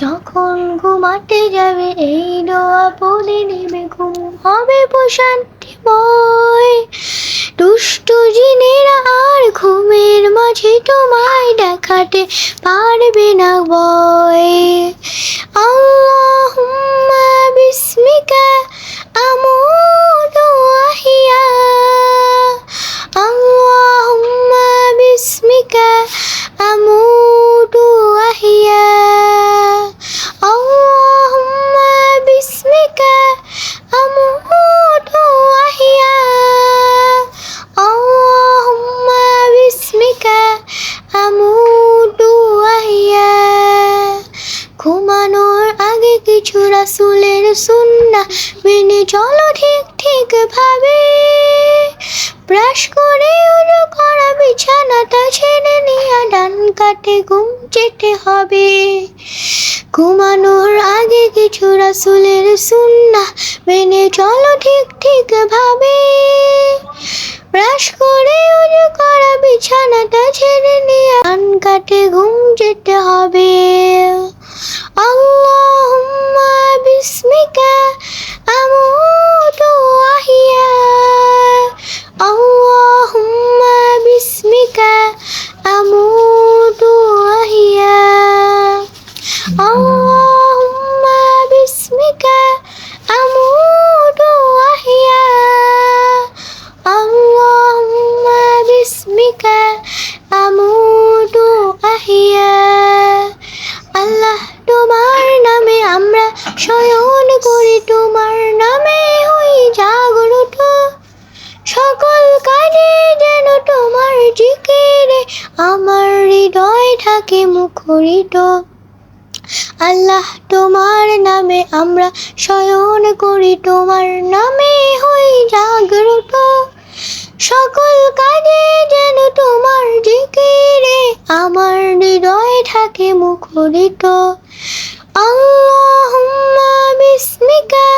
যখন ঘুমাতে যাবে, এই দোয়া বলে নেবে, ঘুম হবে প্রশান্তি বয় দুষ্ট জিনেরা আর ঘুমের মাঝে তোমায় দেখাতে পারবে না বয়। কিছু রাসুলের সুন্না মেনে চলো ঠিক ঠিক ভাবে ব্রাশ করে উজু করা বিছানাটা ছেড়ে নিয়ে ডান কাটে ঘুম যেতে হবে। ঘুমানোর আগে কিছু রাসুলের সুন্না মেনে চলো ঠিক ঠিক ভাবে ব্রাশ করে উজু করা বিছানাটা ছেড়ে নিয়ে ডান কাটে ঘুম যেতে আমার হৃদয় থাকে মুখরিত। আল্লাহ, তোমার নামে আমরা শয়ন করি। তোমার নামে হই জাগ্রত। সকল কাজে যেন তোমার জিকিরে আমার হৃদয় থাকে মুখরিত। আল্লাহুম্মা বিসমিকা